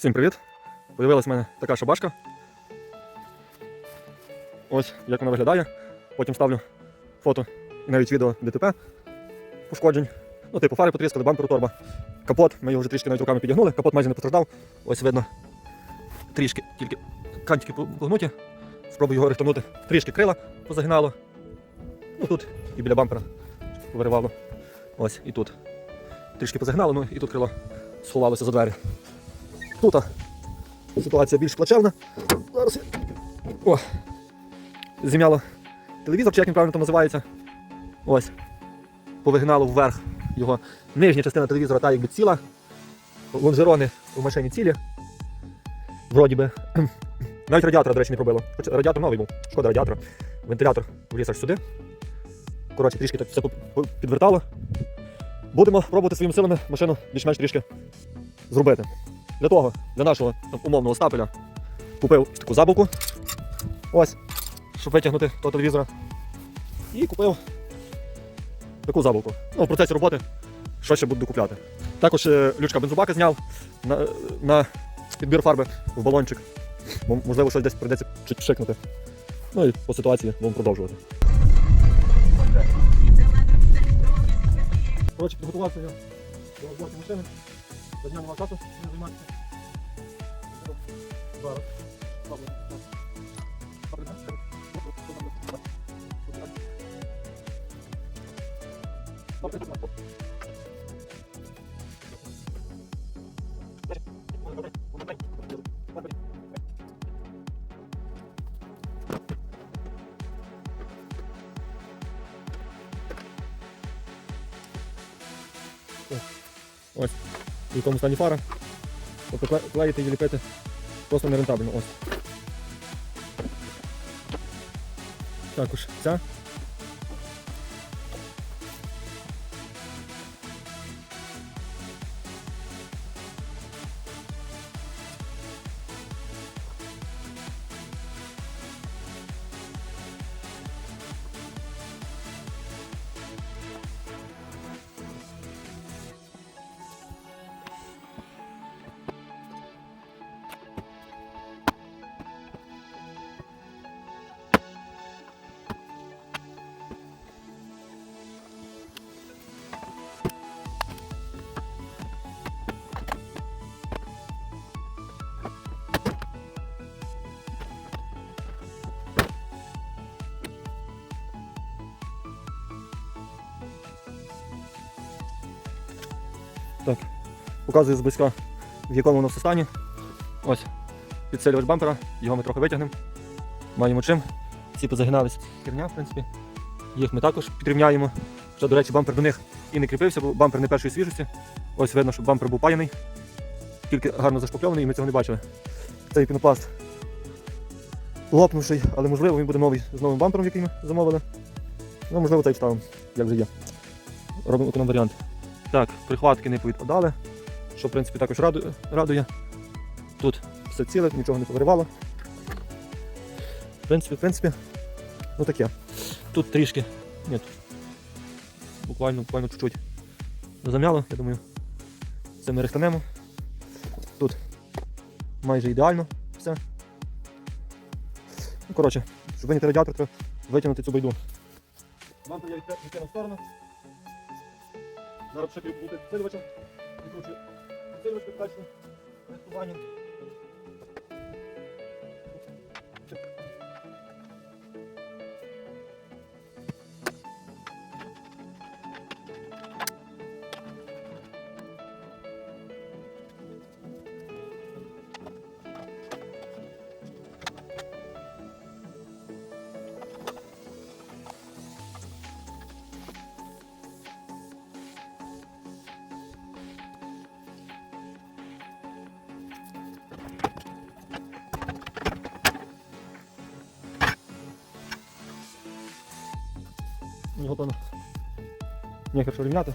Всім привіт! Появилась в мене така шабашка. Ось як вона виглядає. Потім ставлю фото і навіть відео ДТП пошкоджень. Ну, типу, фари потріскали, бамперу торба. Капот, ми його вже трішки навіть руками підігнули, капот майже не постраждав. Ось видно трішки, тільки кантики погнуті. Спробую його рихтанути. Трішки крила позагинало. Ну тут і біля бампера повиривало. Ось і тут. Трішки позагнало, ну і тут крило сховалося за двері. Тут ситуація більш плачевна. Зараз я. О! Зім'яло телевізор, чи як він правильно там називається. Ось. Повигнало вверх його нижня частина телевізора, та якби ціла. Лонжерони в машині цілі. Вроді би. Навіть радіатора, до речі, не пробило. Хоча радіатор новий був. Шкода радіатора. Вентилятор вліз аж сюди. Коротше, трішки так все підвертало. Будемо пробувати своїми силами машину більш-менш трішки зробити. Для того, для нашого там, умовного стапеля, купив таку забавку. Ось, щоб витягнути того телевізора. І купив таку забавку. Ну, в процесі роботи що ще буду докупляти. Також е, лючка бензобака зняв на, на підбір фарби в балончик. Можливо, щось десь прийдеться пшикнути. Ну і по ситуації будемо продовжувати. Коротше, підготувався я до розборки машини. За лопату, нема часу не займатися. Зараз. Ось. Якому стані фара. Тобто кле- клеїти і ліпити просто нерентабельно. Ось. Також ця. Показую зблизька, в якому воно все стані. Ось. Підсилювач бампера, його ми трохи витягнемо. Маємо чим. Ці позагинались херня, в принципі. Їх ми також підрівняємо. Хоча, до речі, бампер до них і не кріпився, бо бампер не першої свіжості. Ось видно, що бампер був паяний, тільки гарно зашпакльований і ми цього не бачили. Цей пінопласт лопнувший, але можливо він буде новий з новим бампером, який ми замовили. Ну, можливо, цей вставимо, як вже є. Робимо економ варіант. Так, прихватки не повідпадали, що в принципі також радує. Тут все ціле, нічого не повиривало. В принципі, в принципі, ну таке. Тут трішки. Ні, тут буквально, буквально чуть-чуть зам'яло, я думаю. Це ми рихтанемо. Тут майже ідеально все. Ну, коротше, щоб виняти радіатор, треба витягнути цю байду. Вам я відкину в сторону. Зараз ще бути підсилювачем. Відкручую підсилювач підкачку. Користування. Ніхер що рівняти.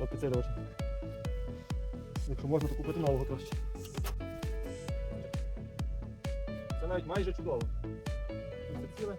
От підсилювач. Якщо можна, то купити нового краще. Це навіть майже чудово. Це ціле.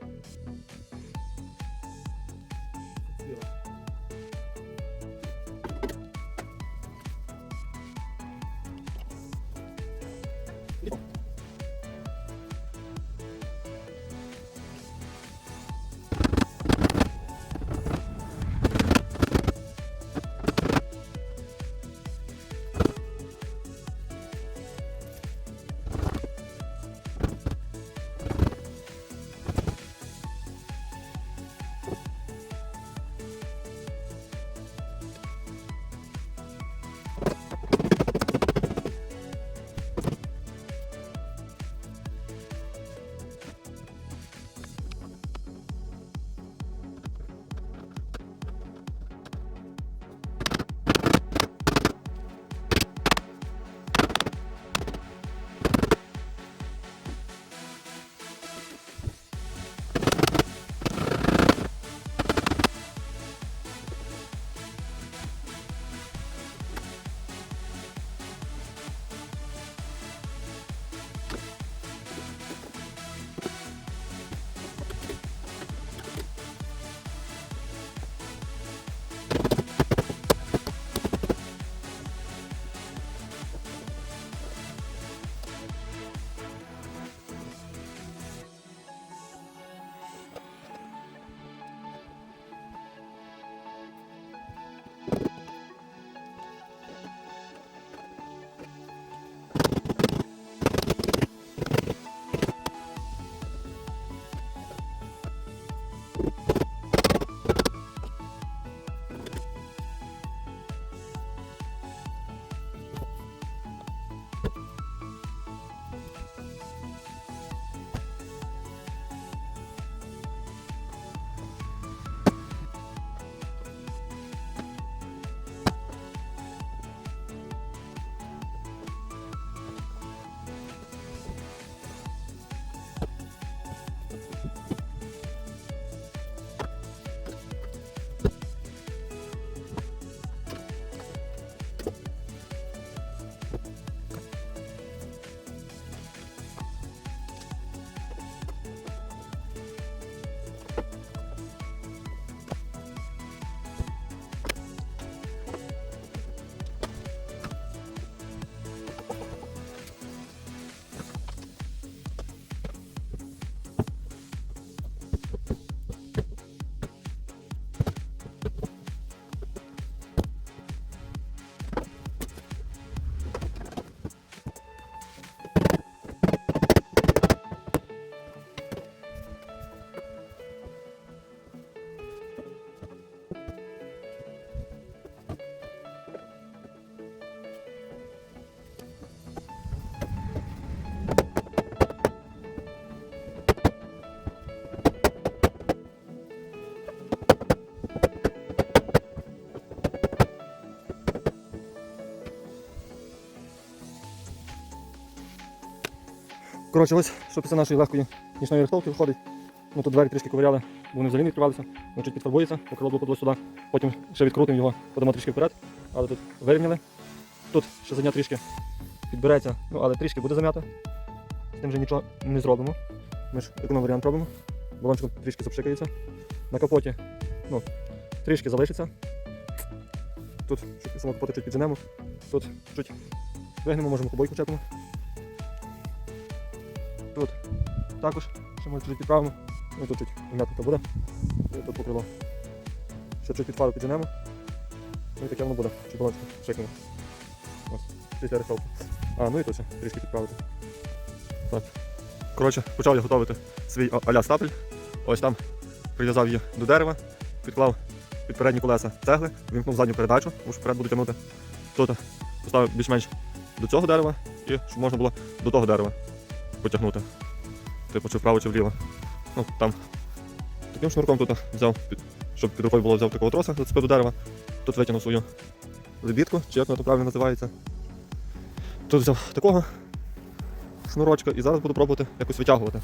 Коротше, ось що після нашої легкої нічної рихтовки виходить. Ну тут двері трішки ковиряли, бо вони взагалі не відкривалися. Воно підфарбується, покрило було сюди. Потім ще відкрутимо його, подамо трішки вперед. Але тут вирівняли. Тут ще задня трішки підбереться, ну але трішки буде зам'ято. З тим вже нічого не зробимо. Ми ж економ варіант робимо. Балончиком трішки запшикається. На капоті ну, трішки залишиться. Тут чуть само капоти чуть підженемо. Тут чуть вигнемо, можемо побойку чепимо. Також ще може чуть підправимо. Ну тут чуть буде. І тут покрило. Ще чуть під фару підженемо. Ну і таке воно буде. Балончиком шикнемо. Ось, після рихтовки. А, ну і тут ще трішки підправити. Так. Коротше, почав я готувати свій аля стапель. Ось там прив'язав її до дерева, підклав під передні колеса цегли, вімкнув задню передачу, тому що вперед буду тягнути. Тут поставив більш-менш до цього дерева і щоб можна було до того дерева потягнути. Типу, чи вправо, чи вліво. Ну, там таким шнурком тут взяв, щоб під рукою було взяв такого троса, зацепив до дерева. Тут витягнув свою лебідку, чи як вона там правильно називається. Тут взяв такого шнурочка і зараз буду пробувати якось витягувати.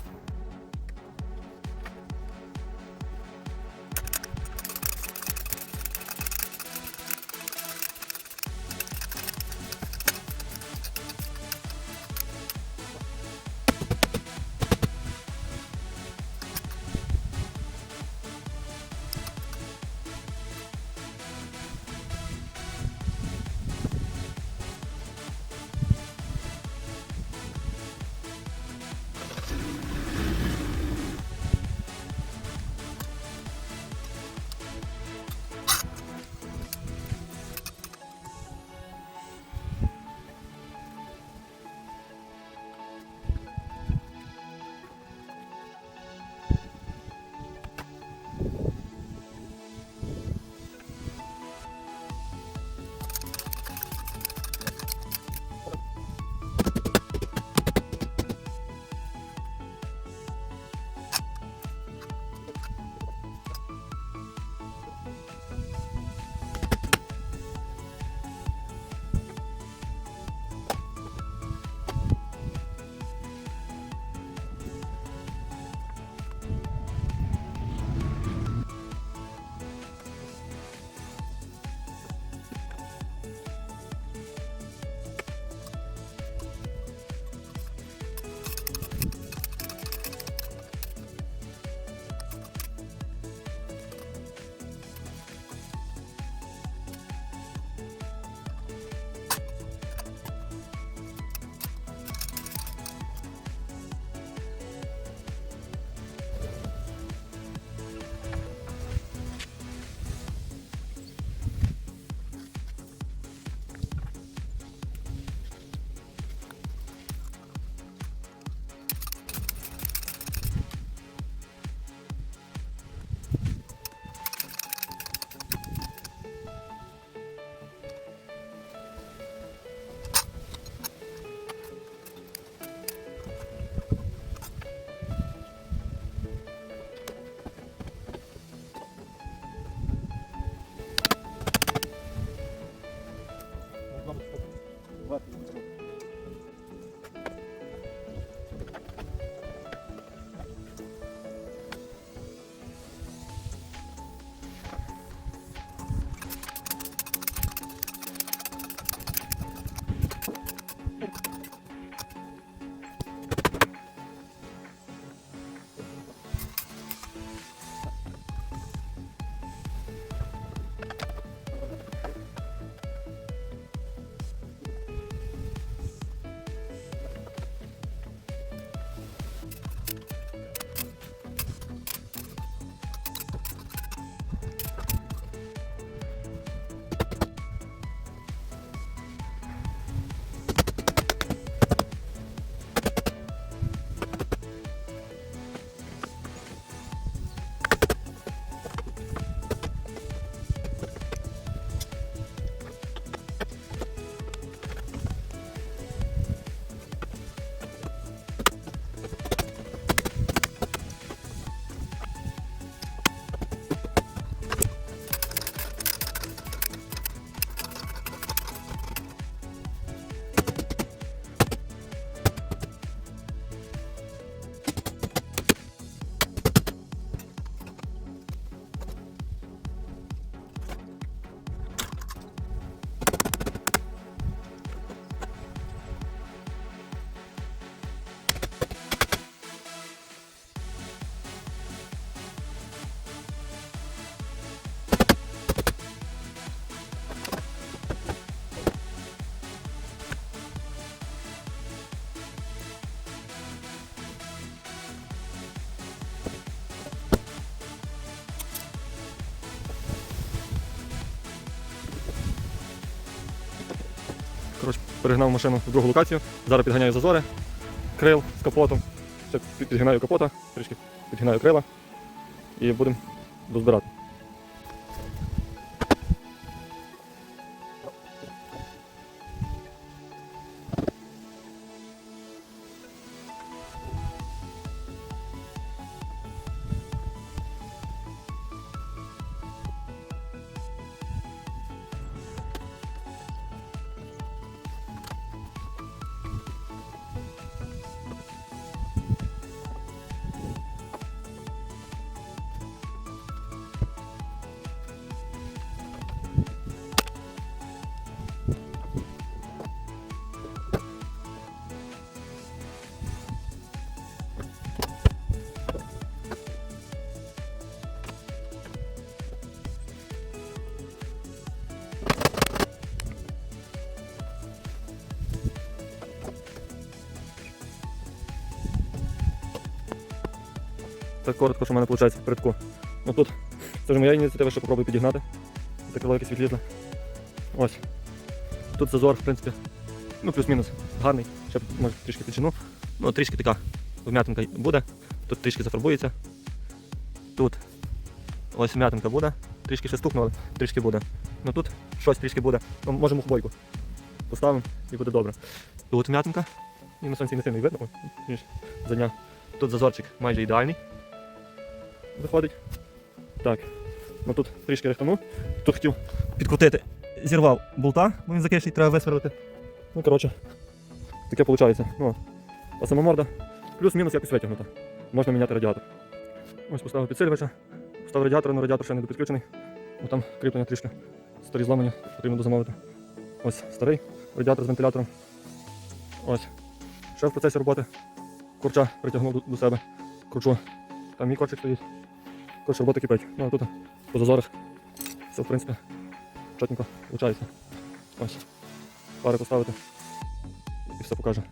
Перегнав машину в другу локацію. Зараз підганяю зазори, крил з капотом. Ще підгинаю капота, трішки підгинаю крила і будемо дозбирати. Так коротко, що в мене виходить в передку. Ну тут це вже моя ініціатива, що попробую підігнати. Так крило якесь відлізле. Ось. Тут зазор, в принципі, ну плюс-мінус гарний. Ще може трішки піджину. Ну, трішки така вм'ятинка буде. Тут трішки зафарбується. Тут ось вм'ятинка буде. Трішки ще стукнуло, але трішки буде. Ну тут щось трішки буде. Ну, можемо хвойку. Поставимо і буде добре. Тут вм'ятинка. І на сонці не сильно видно. За дня. Тут зазорчик майже ідеальний. Виходить. Так. Ну тут трішки рихтанув. Тут хотів підкрутити. Зірвав болта, бо він закиший, треба висверлити. Ну, коротше, таке виходить. Ну, а сама морда плюс-мінус якось витягнута. Можна міняти радіатор. Ось поставив підсилювача, поставив радіатор, але радіатор ще не допідключений. Бо там кріплення трішки старі зламані, потрібно дозамовити. Ось старий радіатор з вентилятором. Ось. Ще в процесі роботи. Курча притягнув до себе. Кручу. Там мій корчик стоїть. Коротше, робота кипить. Ну а тут по зазорах все в принципі чотенько виходить. Ось. Пари поставити. І все покаже.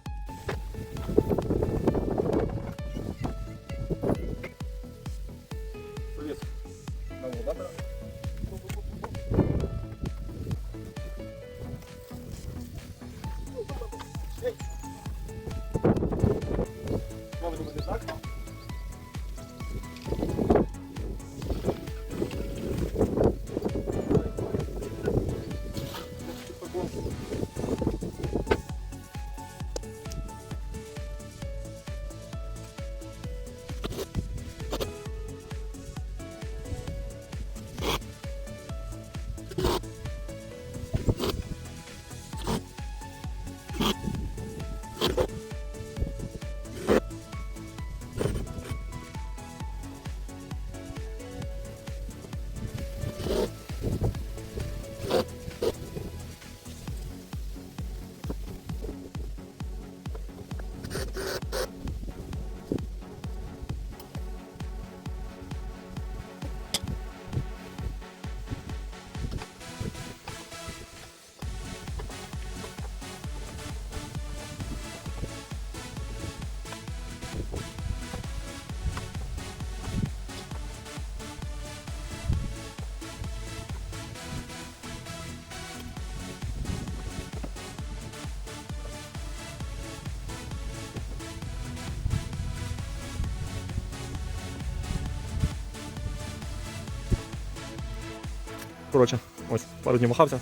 Коротше, ось пару днів махався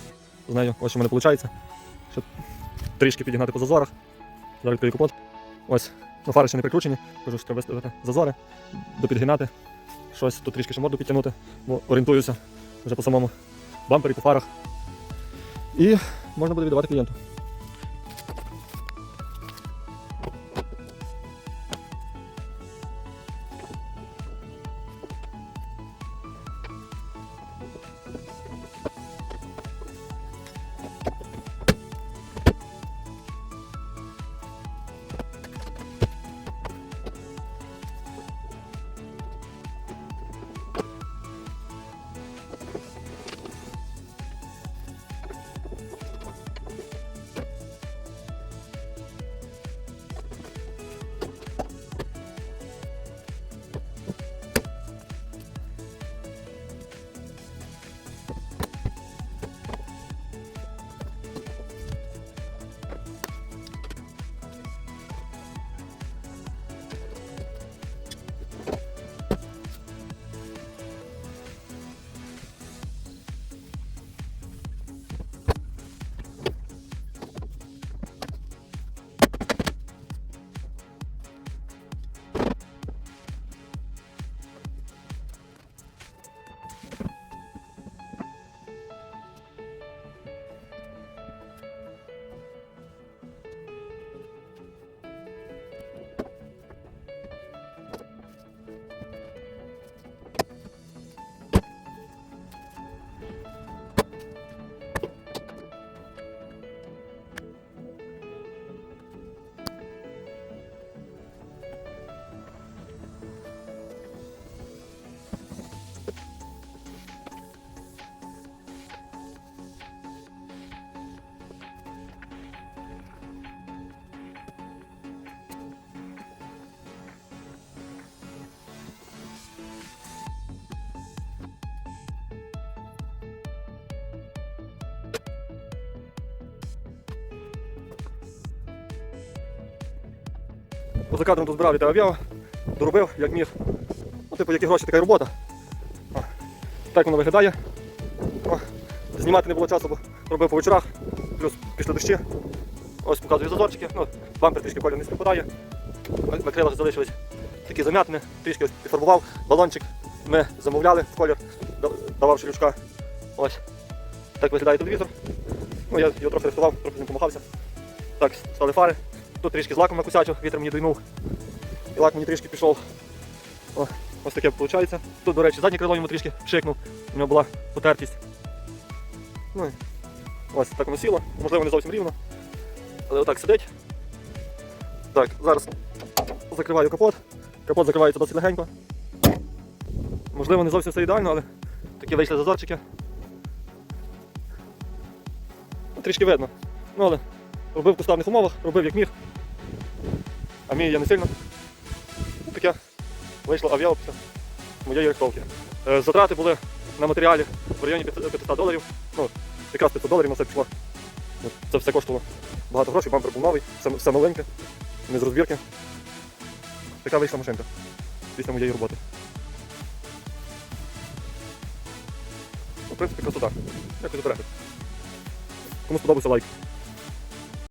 з нею. Ось в мене виходить. Ще трішки підігнати по зазорах. Зараз відкрию капот. Ось, ну фари ще не прикручені. Кажу, що треба виставити зазори, допідгинати. Щось тут трішки ще морду підтягнути, бо орієнтуюся вже по самому бампері, по фарах. І можна буде віддавати клієнту. Поза кадром тут збирав авіа, доробив, як міг. Ну, типу, які гроші, така робота. О, так воно виглядає. О, знімати не було часу, бо робив по вечорах, плюс після дощі. Ось показую зазорчики. Ну, бампер трішки колір не співпадає. На крилах залишились такі замятини, трішки ось підфарбував. Балончик ми замовляли в колір, да- давав шлючка. Ось. Так виглядає телевізор. Ну, я його трохи рихтував, трохи з ним помахався. Так, стали фари. Тут трішки з лаком накусячив, вітер мені дуйнув. І лак мені трішки пішов. О, ось таке виходить. Тут, до речі, заднє крило йому трішки пшикнув, у нього була потертість. Ну, і ось так воно сіло, можливо, не зовсім рівно. Але отак сидить. Так, зараз закриваю капот. Капот закривається досить легенько. Можливо, не зовсім все ідеально, але такі вийшли зазорчики. Трішки видно. Ну, але робив в кустарних умовах, робив як міг. А я не сильно. Ну, таке вийшло авіа після моєї рихтовки. Е, Затрати були на матеріалі в районі 500 доларів. Ну, якраз 500 доларів на все пішло. Це все коштувало багато грошей, бампер був новий, все, все маленьке, не з розбірки. Така вийшла машинка після моєї роботи. Ну, в принципі, красота. Дякую за. Кому сподобався лайк.